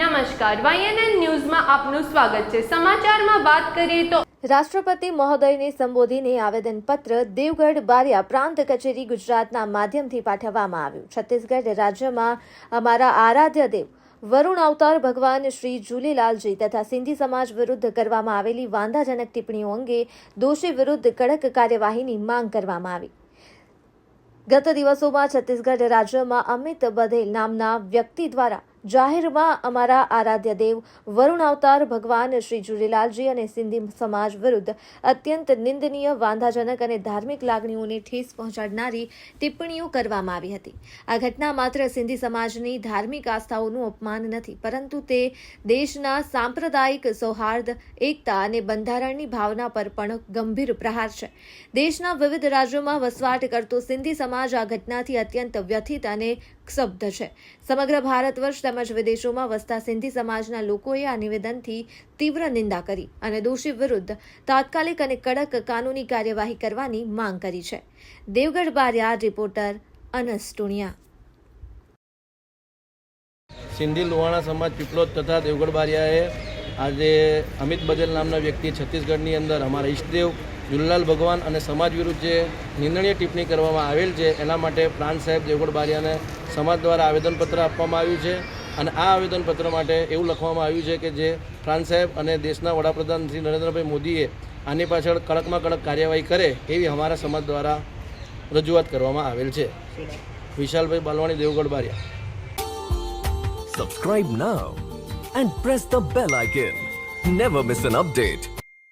નમસ્કાર વાયએનએન ન્યૂઝમાં આપનું સ્વાગત છે. સમાચારમાં વાત કરીએ તો રાષ્ટ્રપતિ મહોદયને સંબોધીને આવેદનપત્ર દેવગઢ બારિયા પ્રાંત કચેરી ગુજરાતના માધ્યમથી પાઠવવામાં આવ્યું. છત્તીસગઢ રાજ્યમાં અમારા આરાધ્ય દેવ, વરુણ અવતાર ભગવાન શ્રી ઝૂલેલાલજી તથા સિંધી સમાજ વિરુદ્ધ કરવામાં આવેલી વાંધાજનક ટિપ્પણીઓ અંગે દોષી વિરુદ્ધ કડક કાર્યવાહીની માંગ કરવામાં આવી. ગત દિવસોમાં છત્તીસગઢ રાજ્યમાં અમિત બધેલ નામના વ્યક્તિ દ્વારા જાહેરમાં અમારા આરાધ્ય દેવ વરુણ અવતાર, ભગવાન શ્રી ઝૂલેલાલજી અને સિંધી સમાજ વિરુદ્ધ અત્યંત નિંદનીય, વાંધાજનક અને ધાર્મિક લાગણીઓને ઠેસ પહોંચાડનારી ટિપ્પણીઓ કરવામાં આવી હતી. આ ઘટના માત્ર સિંધી સમાજની ધાર્મિક આસ્થાઓનું અપમાન નથી, પરંતુ તે દેશના સાંપ્રદાયિક સૌહાર્દ, એકતા અને બંધારણની ભાવના પર પણ ગંભીર પ્રહાર છે. દેશના વિવિધ રાજ્યોમાં વસવાટ કરતો સિંધી સમાજ આ ઘટનાથી અત્યંત વ્યથિત અને ક્ષબ્ધ છે. સમગ્ર ભારત વર્ષ તેમજ વિદેશોમાં વસતા સિંધી સમાજના લોકોએ આ નિવેદનથી તીવ્ર નિંદા કરી અને દોષી વિરુદ્ધ તાત્કાલિક અને કડક કાનૂની કાર્યવાહી કરવાની માંગ કરી છે. દેવગઢ બારિયા, રિપોર્ટર અનસ ટુણિયા. સિંધી લુહાણા સમાજ પીપલોદ તથા દેવગઢ બારિયાએ આજે અમિત બજેલ નામના વ્યક્તિ છત્તીસગઢની અંદર અમારા ઈષ્ટદેવ, જુલ્લાલ ભગવાન અને સમાજ વિરુદ્ધ જે નિર્ણય ટિપ્પણી કરવામાં આવેલ છે, એના માટે પ્રાંત સાહેબ દેવગઢ બારિયાને સમાજ દ્વારા આવેદનપત્ર આપવામાં આવ્યું છે. અને આ આવેદનપત્ર માટે એવું લખવામાં આવ્યું છે કે જે ફ્રાન્સ સાહેબ અને દેશના વડાપ્રધાન શ્રી નરેન્દ્રભાઈ મોદીએ આની પાછળ કડકમાં કડક કાર્યવાહી કરે એવી અમારા સમાજ દ્વારા રજૂઆત કરવામાં આવેલ છે. વિશાલભાઈ Balvani, Devgadh Baria. Subscribe now and press the bell icon never miss an update.